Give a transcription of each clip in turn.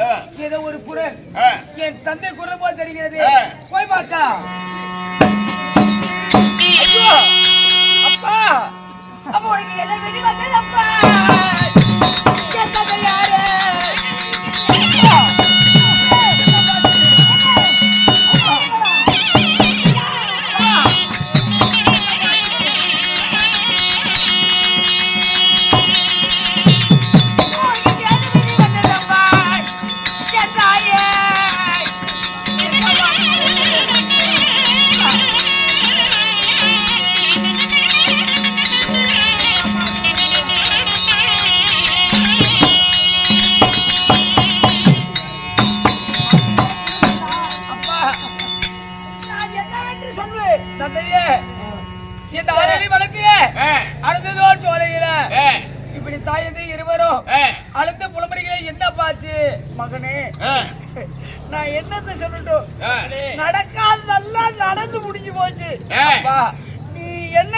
ஆ. ஏதோ ஒரு குரல். என் தந்தை குரல் போல் தெரிகிறது. போய் பார்த்தா அப்பா! அப்பா உனக்கு என்ன வெடி வந்தது அப்பா?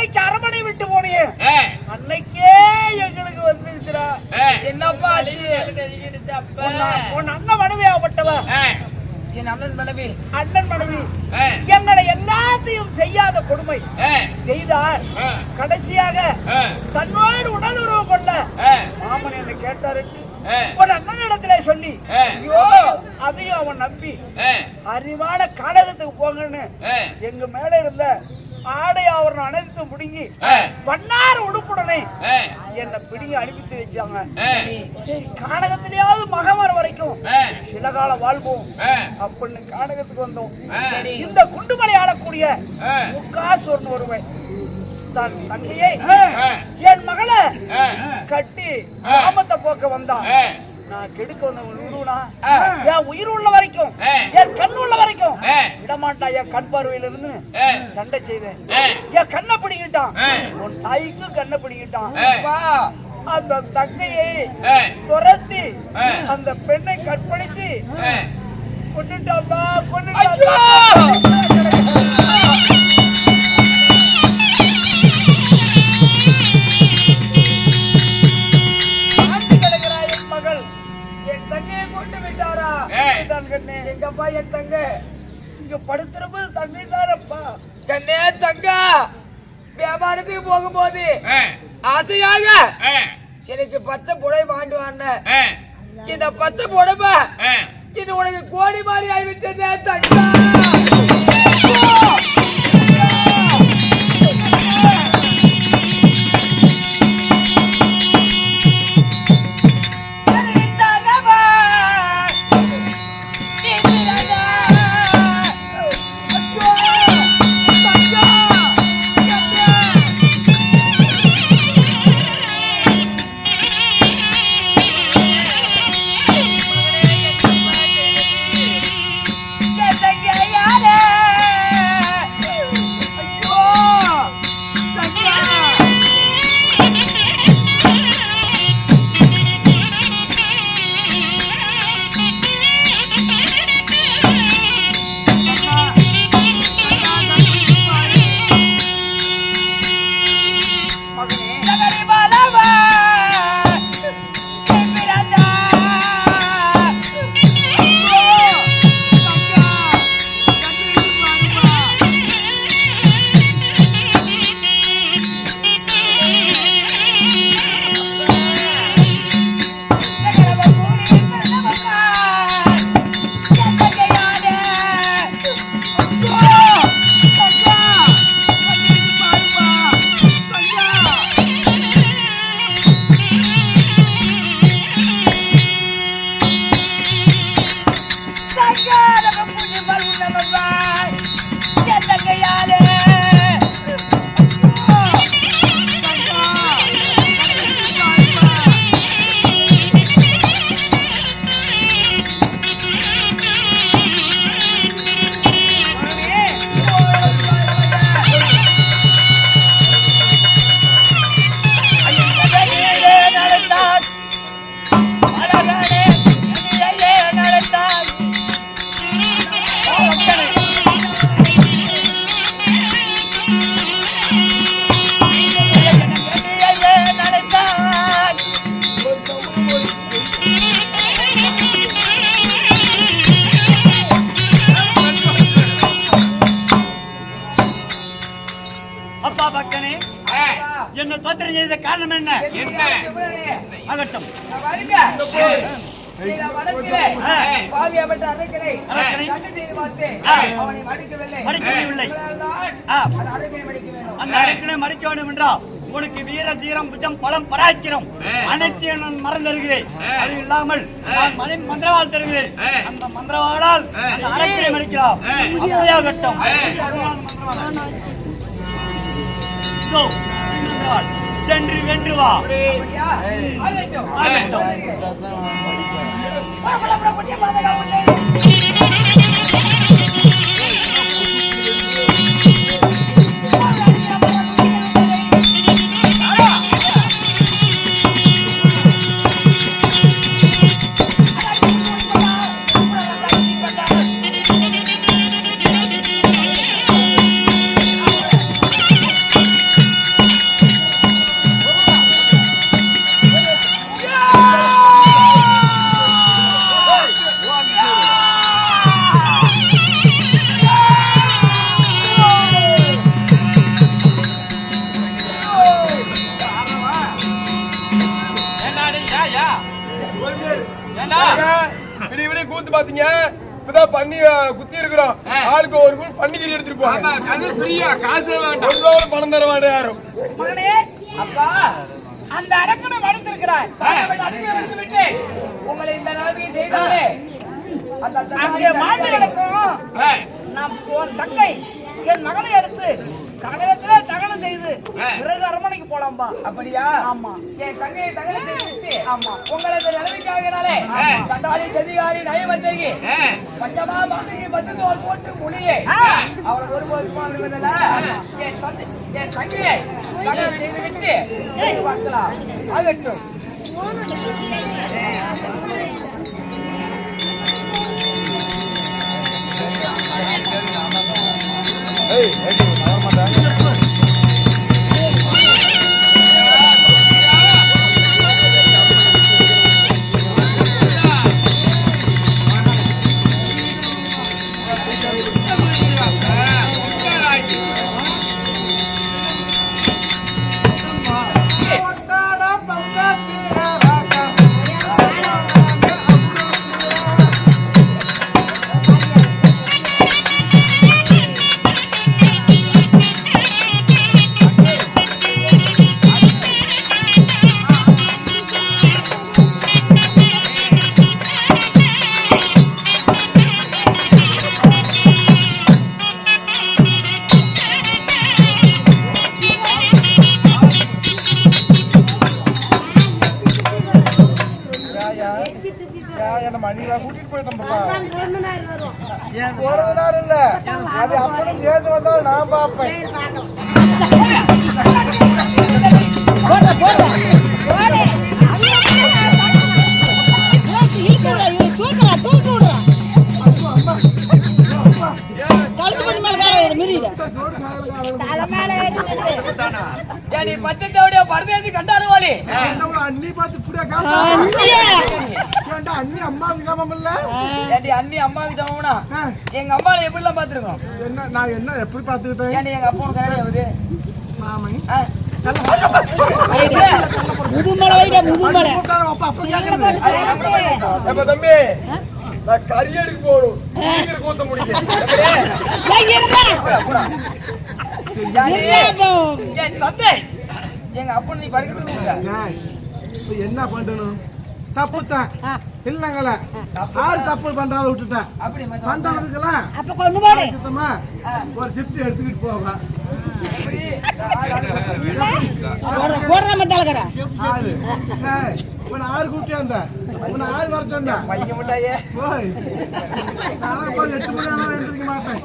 என்னைக்கு அரமனை விட்டு போனியே. அன்னைக்கே எங்களுக்கு வந்துருச்சுடா ஆ. என்னப்பா உன் அண்ணன் மனைவியாகப்பட்டவ ஆ. என் அண்ணன் மனைவி அண்ணன் மனைவி ஆ. எங்களை எல்லாத்தையும் செய்யாத கொடுமை. செய்தால். கடைசியாக. தன்னோடு உடலுறவு கொள்ள ஆ. மாமன் என்ன கேட்டாரு ஆ. உன் அண்ணனிடத்துல சொல்லி. ஐயோ அதையும் அவன் நம்பி. அறிவான காடகத்துக்கு போங்கன்னு. எங்க மேல இருந்த ஆடை ஆவரணம் அனைத்து பிடுங்கி ஆ. வண்ணார் உடுப்புடனே. என்னை பிடுங்கி அனுப்பித்து வச்சாங்க. சரி கானகத்திலேயாவது மகமர வரைக்கும். சில காலம் வாழ்வோம். அப்படின்னு கானகத்துக்கு வந்தோம் இந்த குண்டுமலை ஆளக்கூடிய ஆ. முக்காசு வருவேன் தன் தங்கையை. என் மகளை. கட்டி ஆ. காமத்தை போக்க வந்தான். நான் கெடுக்க வந்தவன் ஆ. என் உயிர் உள்ள வரைக்கும். என் கண் உள்ள வரைக்கும். விடமாட்டா என் கண் பார்வையில இருந்து. சண்டை செய்வேன் ஆ. என் கண்ணை பிடிக்கிட்டான். உன் தாய்க்கும் கண்ணை பிடிக்கிட்டான் அந்த தங்கையை. துரத்தி. அந்த பெண்ணை கற்பழிச்சு. கொண்டுட்டாப்பா! கொண்டுட்டாப்பா தங்க இங்க படுத்திருப்பது தங்கை தானப்பா கண்ணே தங்கா வியாபாரத்துக்கு போகும்போது. ஆசையாக. எனக்கு பச்சை புடவை வாண்டு வந்தேன். இந்த பச்சை புடவை. இது உனக்கு கோடி மாதிரி ஆகிவிட்டதே தங்கா அரக்கனை மடிக்க வேண்டும். என்றால் உனக்கு வீர தீரம் புஜம் பலம் பராக்கிரம் அனைத்தையும் நான் மறந்தருகிறேன் அது இல்லாமல் நான் மனை மந்திரவாள் தருகிறேன். அந்த மந்திரவாளால் அந்த அரக்கனை மடிக்கலாம். அப்படியாகட்டும் மந்திரவாள். சென்று வென்று வா? ஆகட்டும். குத்தி இருக்கிறோம் ஆளுக்கு ஒரு கூட பண்ணிக்கிரி எடுத்துட்டு போவாங்க அது ஃப்ரீயா? காசே வேண்டாம். ஒரு பணம் தர மாட்டேன் யாரும் அப்பா. அந்த அரக்கனை விட்டு உங்களை இந்த நிலைமையை செய்தாரே அந்த மாண்டு கிடக்கும். நான் தங்கை என் மகளை எடுத்து கழகத்திலே தகனம் செய்து. பிறகு அரண்மனைக்கு போலாம்பா. அப்படியா? ஆமா. என் தங்கையை தகனம் செய்து ஆமா. உங்களை இந்த நிலைமைக்காகனாலே சண்டாளி சதிகாரி நயவந்தகி பஞ்சமா மாதங்கி பத்து தோல் போட்டு முனியே அவள் ஒருபோது சும்மா என் தந்தை என் தங்கையை தகனம் செய்து விட்டு பார்க்கலாம். ஆகட்டும். என்ன மணிலா கூட்டிட்டு வரும் போறது நேரம் இல்ல. அது அப்பனும் சேர்ந்து வந்தாலும் நான் பரதேசி கண்டாடுவாளி. அண்ணி பார்த்து இப்படியா கேட்டா அண்ணி அம்மா விகாமம் இல்ல? ஏன்டி அண்ணி அம்மாவுக்கு சமம்னா எங்க அம்மாவை எப்படிலாம் பாத்துருக்கோம் என்ன நான் என்ன எப்படி பாத்துக்கிட்டேன் எங்க அப்பா உனக்கு கல்யாணம் ஆகுது? முதுமலை முதுமலை. அப்ப தம்பி. நான் போகணும். கூத்த முடிக்க எங்க அப்பா நீ படிக்கிறது என்ன பண்ணணும் தப்பு தான் இல்லங்கள ஆள் தப்பு பண்றத விட்டுட்டேன். பண்றதுக்கெல்லாம் சுத்தமா ஒரு ஷிஃப்ட் எடுத்துக்கிட்டு போவா எப்படி? ஆள் ஆள் போடுற மத்தாளக்கற ஆளு. ஏய், உன்னை ஆறு கூப்பிட்டே வந்த? உன்னை ஆள் வர சொன்னேன் பையன் முட்டாயே. போய் நான் போய் எட்டு மணி ஆனாலும் எழுந்திருக்க மாட்டேன்.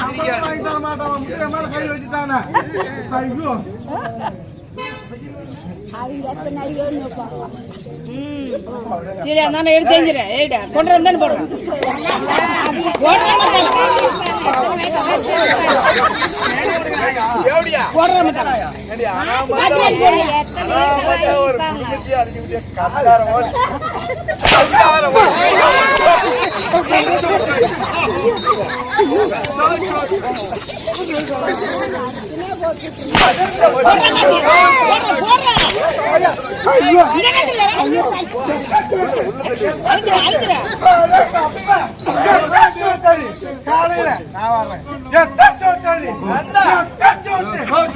சம்பளம் வாங்கி தர மாட்டேன். அவன் முட்டை மேல கை வச்சுட்டானே. ஐயோ. அவங்க எத்தனை ஐயோ சரி அந்தானே எடுத்து தெரிஞ்சிடறேன் ஏடா கொண்டு வந்தானே போடுறேன் காலையில நான் வர்றேன்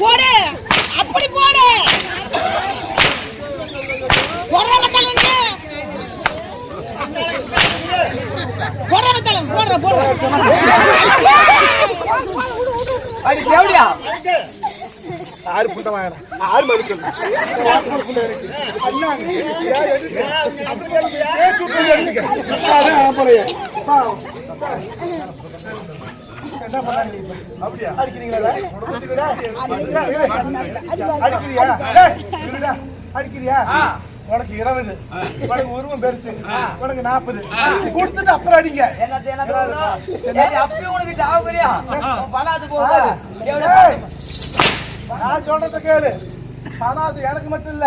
போடு. அப்படி போடு. போடுற மத்தால போடுற மத்தால போடுற போடுற. அடி தேவடியா? ஆறு புண்டை வாங்கடா ஆறு மணிக்கு அண்ணா என்ன பண்ணாங்க அப்படியா அடிக்கிறீங்களா அடிக்கிறியா. அடிக்கிறியா உனக்கு இருபது உனக்கு உருவம் பெருசு உனக்கு நாற்பது கொடுத்துட்டு அப்புறம் அடிங்க நான் சொல்றத கேளு ஆனா அது எனக்கு மட்டும் இல்ல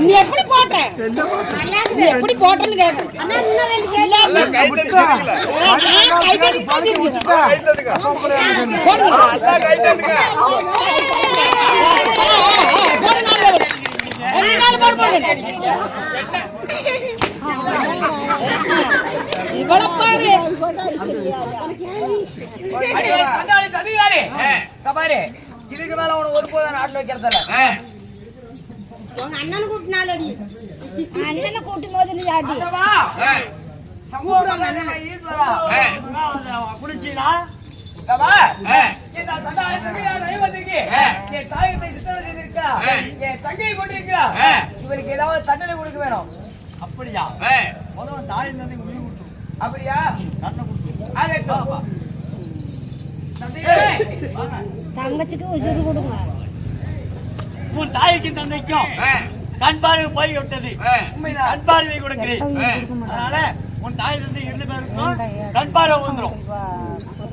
நீ எப்படி போட்ட நீ எப்படி போட்டன்னு கேக்கு எல்லாம் கை தட்டி சரியில்லை. கை தட்டி பாத்திருக்கீங்க கை தட்டுங்க போடுங்க எல்லாம் கை தட்டுங்க போடு நாலு போடு. நீ நாலு போடு போடு இவ்வளவு பாரு அடி, சண்டாளி, சதிகாரி. இங்க பாரு, இதுக்கு மேல உனக்கு ஒருபோதும் நாட்டுல வைக்கிறதில்ல. அண்ணனை கூட்டும் போது நீ ஆடி அந்தவா, சமூகம் நல்ல ஈஸ்வரா. குளிச்சினா இங்க வா. இந்த சண்டாளி, சதிகாரி தெய்வத்துக்கு என் தாயத்தை சித்தனை செய்திருக்கா. என் தங்கையை கொண்டிருக்கிறா. இவருக்கு ஏதாவது தண்டனை கொடுக்க வேணும். அப்படியா? முதல்ல தாய் தந்தை உயிர் கொடுத்துரும் அப்படியா? கண்ணை கொடுத்துரும் ஆகட்டும். சதிகாரி, தங்கச்சிக்கு உசுறு கொடுங்க உன் தாய்க்கும் தந்தைக்கும் கண் பார்வை போய் விட்டது. கண் பார்வை கொடுக்கிறேன். அதனால உன் தாய் தந்தை இரண்டு பேருக்கும் கண் பார்வை வந்துரும்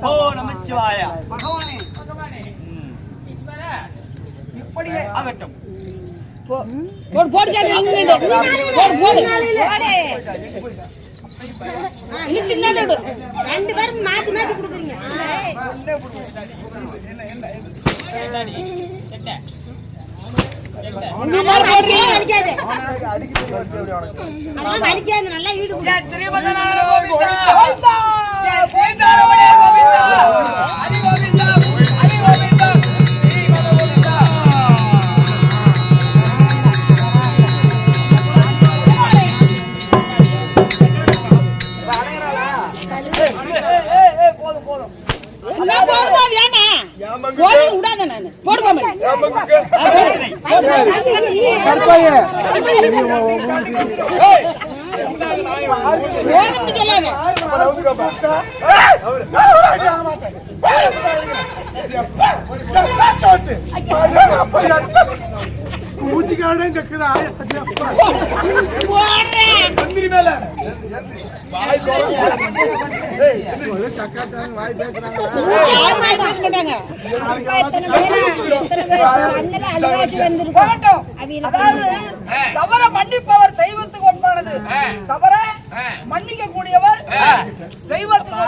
ஓ நமச்சிவாயா பகவானே, பகவானே. இப்ப இப்படியே ஆகட்டும் போடு போடு சாடி நின்னு போடு போடு இழுத்து இந்தாண்ட விடு ரெண்டு பேரும் மாத்தி மாத்தி கொடுக்குறீங்க இந்த மாதிரி போடுறீங்க வலிக்காது அதெல்லாம் வலிக்காது நல்லா ஈடு மூச்சிக்காரனே கக்குதா வாய் பேசுறாங்க போகட்டும். அதாவது தவற மன்னிப்பவர் தெய்வத்துக்கு ஒப்பானது தவற மன்னிக்க கூடியவர் தெய்வத்துக்கு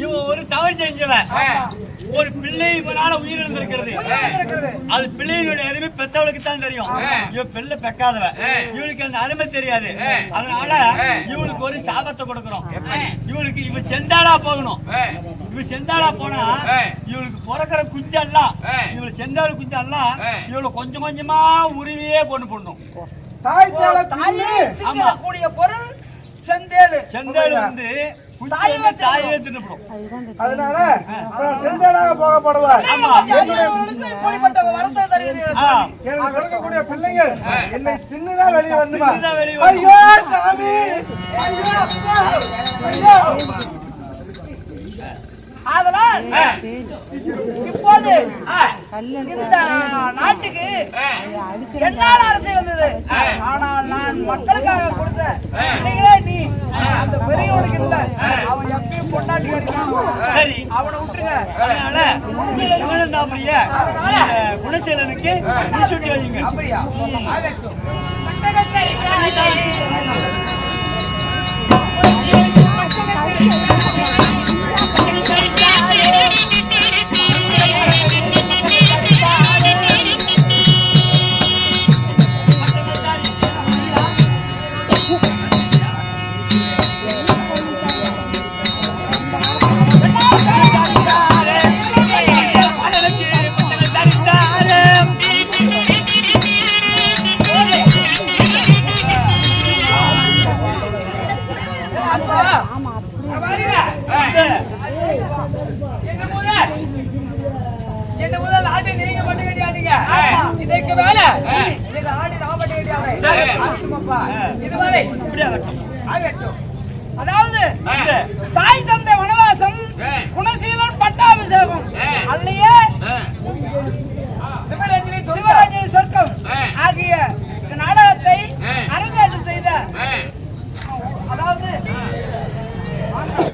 இவன் ஒரு தவறு செஞ்சவன். ஒரு பிள்ளை இவனால உயிரிழந்திருக்கிறது. அது பிள்ளையினுடைய அருமை பெத்தவளுக்கு தான் தெரியும் இவ பிள்ளை பெக்காதவ இவளுக்கு அந்த அருமை தெரியாது. அதனால இவளுக்கு ஒரு சாபத்தை கொடுக்கிறோம். இவளுக்கு இவ செந்தாளா போகணும். இவ செந்தாளா போனா இவளுக்கு பிறக்கிற குஞ்செல்லாம் இவளு செந்தாள் குஞ்செல்லாம் இவளை கொஞ்சம் கொஞ்சமா உருவியே கொண்டு போடணும். தாய் திங்கக்கூடிய பொருள் செந்தேளு செந்தாள் வந்து வந்து அதனால செந்தேனாக போகப்படுவார். இருக்கக்கூடிய பிள்ளைங்கள் என்னை தின்னுதான் வெளியே வந்துமா. ஐயோ சாமி. அப்பா! ஐயோ. ஆதலால் இப்போது இந்த நாட்டுக்கு என்னால் அரசு இருந்தது. ஆனால் நான் மக்களுக்காக கொடுத்த பிள்ளைகளே நீ. அந்த பெரியவனுக்கு இல்ல. அவன் எப்பயும் பொண்டாட்டி சரி. அவனை விட்டுருங்க. சிவனந்தாபுரிய குணசீலனுக்கு அப்படியா? என்ன முதல் ஆட்டை நீங்க மட்டும் கட்டி ஆட்டீங்க இதற்கு மேல இந்த நான் மட்டும் இதுவரை ஆகட்டும் அதாவது தாய்